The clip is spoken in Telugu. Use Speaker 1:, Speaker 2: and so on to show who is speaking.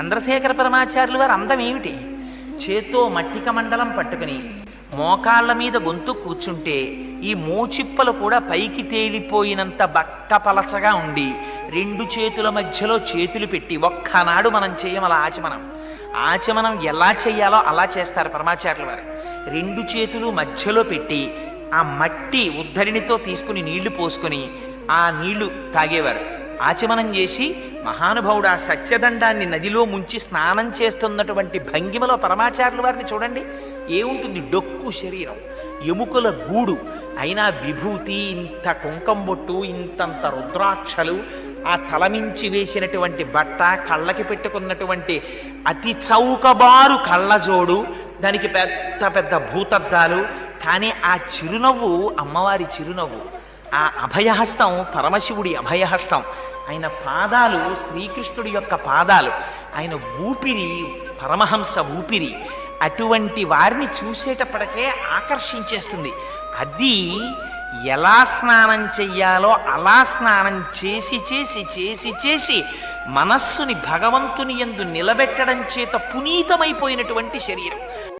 Speaker 1: చంద్రశేఖర పరమాచార్యులు వారు అందం ఏమిటి? చేత్తో మట్టిక మండలం పట్టుకుని మోకాళ్ళ మీద గొంతు కూర్చుంటే ఈ మోచిప్పలు కూడా పైకి తేలిపోయినంత బట్ట పలచగా ఉండి రెండు చేతుల మధ్యలో చేతులు పెట్టి ఒక్కనాడు మనం చేయమల ఆచమనం. ఆచమనం ఎలా చేయాలో అలా చేస్తారు పరమాచార్యుల వారు. రెండు చేతులు మధ్యలో పెట్టి ఆ మట్టి ఉద్ధరిణితో తీసుకుని నీళ్ళు పోసుకొని ఆ నీళ్ళు తాగేవారు. ఆచమనం చేసి మహానుభావుడు ఆ సత్యదండాన్ని నదిలో ముంచి స్నానం చేస్తున్నటువంటి భంగిమలో పరమాచార్యుల వారిని చూడండి. ఏముంటుంది? డొక్కు శరీరం. ఎముకల గూడు. అయినా విభూతి ఇంత కుంకం బొట్టు ఇంతంత రుద్రాక్షలు ఆ తలమించి వేసినటువంటి బట్ట కళ్ళకి పెట్టుకున్నటువంటి అతి చౌకబారు కళ్ళజోడు దానికి పెద్ద పెద్ద భూతద్దాలు. కానీ ఆ చిరునవ్వు అమ్మవారి చిరునవ్వు ఆ అభయహస్తం పరమశివుడి అభయహస్తం. ఆయన పాదాలు శ్రీకృష్ణుడి యొక్క పాదాలు. ఆయన ఊపిరి పరమహంస ఊపిరి. అటువంటి వారిని చూసేటప్పటికే ఆకర్షించేస్తుంది. అది ఎలా స్నానం చెయ్యాలో అలా స్నానం చేసి చేసి చేసి చేసి మనస్సుని భగవంతుని ఎందు నిలబెట్టడం చేత పునీతమైపోయినటువంటి శరీరం.